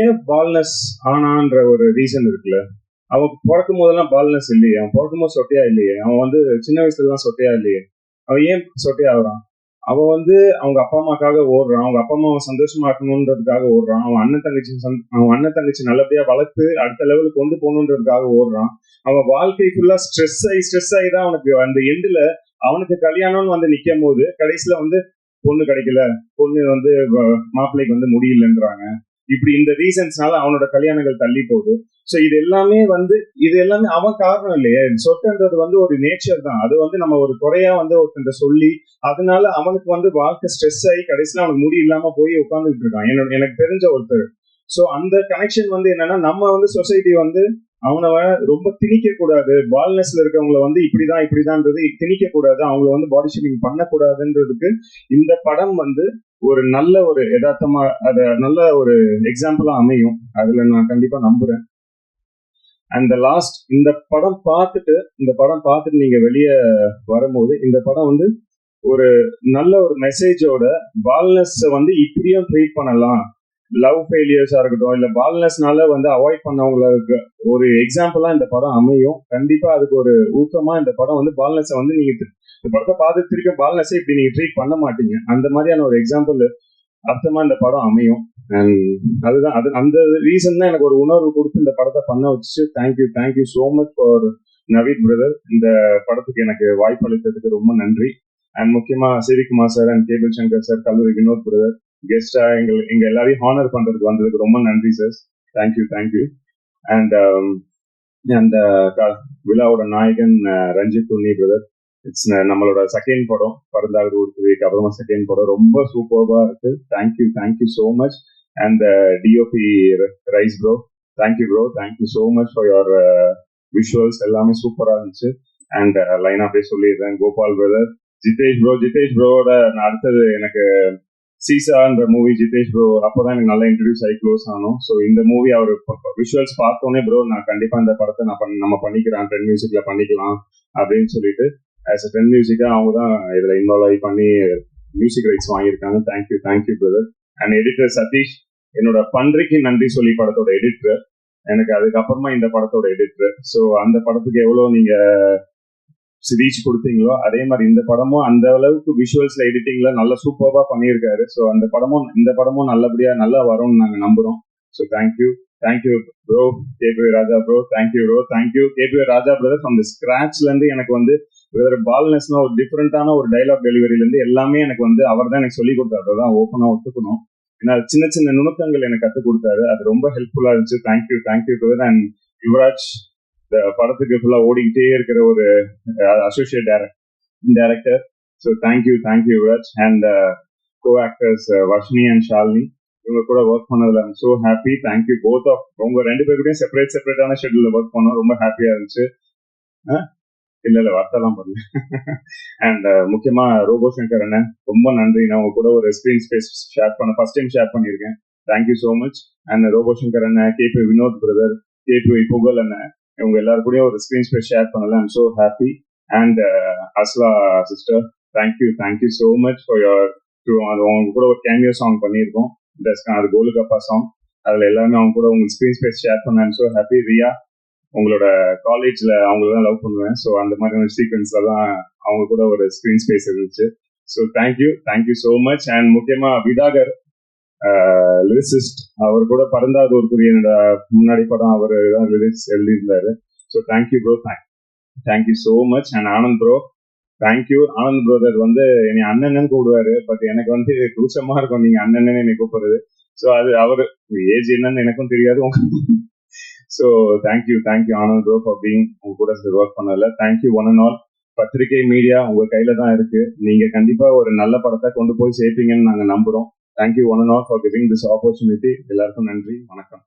ஏன் பால்னஸ் ஆனான்ற ஒரு ரீசன் இருக்குல்ல? அவன் பிறக்கும் போதெல்லாம் பால்னஸ் இல்லையே. அவன் பிறக்கும் போது சொட்டையா இல்லையே. அவன் வந்து சின்ன வயசுல எல்லாம் சொட்டையா இல்லையே. அவன் ஏன் சொட்டையா ஆகுறான்? அவன் வந்து அவங்க அப்பா அம்மாக்காக ஓடுறான். அவங்க அப்பா அம்மாவை சந்தோஷமா இருக்கணுன்றதுக்காக ஓடுறான். அவன் அண்ணன் தங்கச்சி அவன் அண்ணன் தங்கச்சி நல்லபடியா வளர்த்து அடுத்த லெவலுக்கு கொண்டு போகணுன்றதுக்காக ஓடுறான். அவன் வாழ்க்கை ஃபுல்லா ஸ்ட்ரெஸ் ஆகி ஸ்ட்ரெஸ் ஆகி தான் அவனுக்கு அந்த எண்டுல அவனுக்கு கல்யாணம்னு வந்து நிக்கும் போது கடைசியில வந்து பொண்ணு கிடைக்கல. பொண்ணு வந்து மாப்பிள்ளைக்கு வந்து முடியலன்றாங்க. இப்படி இந்த ரீசன்ஸ்னால அவனோட கல்யாணங்கள் தள்ளி போகுது. சோ இது எல்லாமே வந்து இது எல்லாமே அவன் காரணம் இல்லையா. சொத்துன்றது வந்து ஒரு நேச்சர் தான். அது வந்து நம்ம ஒரு குறையா வந்து ஒருத்தன் சொல்லி அதனால அவனுக்கு வந்து வாழ்க்கை ஸ்ட்ரெஸ் ஆகி கடைசியில் அவனுக்கு முடி இல்லாம போய் உட்காந்துட்டு இருக்கான். என்னோட எனக்கு தெரிஞ்ச ஒருத்தர். சோ அந்த கனெக்ஷன் வந்து என்னன்னா நம்ம வந்து சொசைட்டி வந்து அவனை ரொம்ப திணிக்க கூடாது பால்னஸ்ல இருக்கவங்கள வந்து இப்படிதான் இப்படிதான்றது திணிக்க கூடாது அவங்கள வந்து பாடி ஷேமிங் பண்ணக்கூடாதுன்றதுக்கு இந்த படம் வந்து ஒரு நல்ல ஒரு யதார்த்தமா அத நல்ல ஒரு எக்ஸாம்பிளா அமையும். அதுல நான் கண்டிப்பா நம்புறேன். அண்ட் லாஸ்ட் இந்த படம் பார்த்துட்டு இந்த படம் பார்த்துட்டு நீங்க வெளியே வரும்போது இந்த படம் வந்து ஒரு நல்ல ஒரு மெசேஜோட பால்னஸ் வந்து இப்படியும் ட்ரீட் பண்ணலாம். லவ் ஃபெயிலியர்ஸா இருக்கட்டும் இல்ல பால்னஸ்னால வந்து அவாய்ட் பண்ணவங்களுக்கு ஒரு எக்ஸாம்பிளா இந்த படம் அமையும். கண்டிப்பா அதுக்கு ஒரு ஊக்கமா இந்த படம் வந்து பால்னஸை வந்து நீங்க படத்தை பார்த்து திருப்பி பால்னஸை இப்படி நீங்க ட்ரீட் பண்ண மாட்டீங்க. அந்த மாதிரியான ஒரு எக்ஸாம்பிள் அர்த்தமா இந்த படம் அமையும். அண்ட் அதுதான் அது அந்த ரீசன் தான் எனக்கு ஒரு உணர்வு கொடுத்து இந்த படத்தை பண்ண வச்சு thank you thank you so much for Naveed brother இந்த படத்துக்கு எனக்கு வாய்ப்பு அளித்ததுக்கு ரொம்ப நன்றி. அண்ட் முக்கியமா Sivakumar sir and cable Sankar sir Kalloori Vinoth brother கெஸ்டா எங்க எங்க எல்லாரையும் ஹானர் பண்றதுக்கு வந்ததுக்கு ரொம்ப நன்றி சார் தேங்க்யூ தேங்க்யூ அண்ட் அந்த க- விழாவோட நாயகன் Ranjith Unni brother it's uh, நம்மளோட செகண்ட் படம் பருந்தாவது ஊருக்கு அப்புறமா செகண்ட் படம். ரொம்ப சூப்பர்வா இருக்கு. Thank you thank you so much and DOP rice bro thank you bro thank you so much for your visuals எல்லாமே சூப்பரா இருந்துச்சு. அண்ட் லைனா அப்படியே சொல்லிடுறேன். கோபால் பிரதர் ஜிதேஷ் ப்ரோ ஜிதேஷ் ப்ரோவோட நான் அடுத்தது எனக்கு சீசான்ற மூவி ஜிதேஷ் ப்ரோ அப்போதான் எனக்கு நல்லா இன்ட்ரடியூஸ் ஆகி க்ளோஸ் ஆனோம். ஸோ இந்த மூவி அவர் விஷுவல்ஸ் பார்த்தோன்னே ப்ரோ நான் கண்டிப்பாக இந்த படத்தை நான் நம்ம பண்ணிக்கிறேன். டென் மியூசிக்ல பண்ணிக்கலாம் அப்படின்னு சொல்லிட்டு ஆஸ் அ டென் மியூசிக்காக அவங்க தான் இதுல இன்வால்வ் ஆகி பண்ணி மியூசிக் ரைட்ஸ் வாங்கியிருக்காங்க. Thank you thank you brother and editor Sathish என்னோட பன்றைக்கு நன்றி சொல்லி படத்தோட எடிட்டர் எனக்கு அதுக்கப்புறமா இந்த படத்தோட எடிட்டர் ஸோ அந்த படத்துக்கு எவ்வளவு நீங்க ரீச் கொடுத்தீங்களோ அதே மாதிரி இந்த படமும் அந்த அளவுக்கு விஷுவல்ஸ்ல எடிட்டிங்ல நல்ல சூப்பர்வா பண்ணியிருக்காரு. ஸோ அந்த படமும் இந்த படமும் நல்லபடியா நல்லா வரும்னு நாங்கள் நம்புறோம். So thank you thank you bro KP Raja bro thank you bro thank you KP Raja brother from the ஸ்கிராச்ல இருந்து எனக்கு வந்து வேற பால்னஸ்னா ஒரு டிஃப்ரெண்டான ஒரு டைலாக் டெலிவரில இருந்து எல்லாமே எனக்கு வந்து அவர் தான் எனக்கு சொல்லி கொடுத்தாரு. அதான் ஓப்பனா ஒத்துக்கணும். ஏன்னா சின்ன சின்ன நுணுக்கங்கள் எனக்கு கற்றுக் கொடுத்தாரு. அது ரொம்ப ஹெல்ப்ஃபுல்லா இருந்துச்சு. Thank you thank you to and Yuvaraj இந்த படத்துக்கு ஃபுல்லா ஓடிக்கிட்டே இருக்கிற ஒரு associate director so thank you thank you Yuvaraj and co actors Varshini and Shalini இவங்க கூட ஒர்க் பண்ணதுல I'm so happy thank you both of உங்க ரெண்டு பேருக்கூடயும் செப்பரேட் செப்பரேட்டான ஷெட்யூல்ல ஒர்க் பண்ணோம். ரொம்ப ஹாப்பியா இருந்துச்சு. இல்ல இல்ல வார்த்தைலாம் பண்ணல அண்ட் uh, முக்கியமா ரோபோ சங்கர் அண்ணன் ரொம்ப நன்றி. நான் உங்க கூட ஒரு ஸ்கிரீன் ஸ்பேஸ் ஷேர் பண்ண ஃபர்ஸ்ட் டைம் ஷேர் பண்ணியிருக்கேன். Thank you so much and robo Shankar அண்ணன் கேபி வினோத் பிரதர் கேபி புகழ் அண்ணன் இவங்க எல்லாரும் கூடயும் ஒரு ஸ்கிரீன் ஸ்பேஸ் ஷேர் பண்ணல. I'm so happy and Asla sister thank you thank you so much for your அது அவங்க கூட ஒரு கேமியோ சாங் பண்ணியிருக்கோம். அது கோலுகப்பா சாங் அதுல எல்லாமே அவங்க கூட உங்களுக்கு ஸ்கிரீன் ஸ்பேஸ் ஷேர் பண்ண ஸோ ஹாப்பி ரியா உங்களோட காலேஜ்ல அவங்கள தான் லவ் பண்ணுவேன். ஸோ அந்த மாதிரியான சீக்வன்ஸ்ல தான் அவங்க கூட ஒரு ஸ்க்ரீன் ஸ்பேஸ் இருந்துச்சு. So thank you thank you so much and முக்கியமா விதாகர் லிரிசிஸ்ட் அவர் கூட பிறந்தாவது ஒரு என்னோட முன்னாடி படம் அவர் தான் lyrics எழுதியிருந்தாரு. So thank you bro thank thank you so much and Anand bro thank you Anand brother வந்து என்னை அண்ணன்னு கூப்பிடுவாரு. பட் எனக்கு வந்து கூச்சமா இருக்கும். நீங்க அண்ணன்னு என்னை கூப்பிடுறது. ஸோ அது அவர் ஏஜ் என்னன்னு எனக்கும் தெரியாது. So thank you thank you Anand bro for being உங்க கூட ஒர்க் பண்ணல thank you one and all பத்திரிகை மீடியா உங்க கையில தான் இருக்கு. நீங்க கண்டிப்பா ஒரு நல்ல படத்தை கொண்டு போய் சேர்ப்பீங்கன்னு நாங்க நம்புறோம். Thank you one and all for giving this opportunity எல்லாருக்கும் நன்றி. வணக்கம்.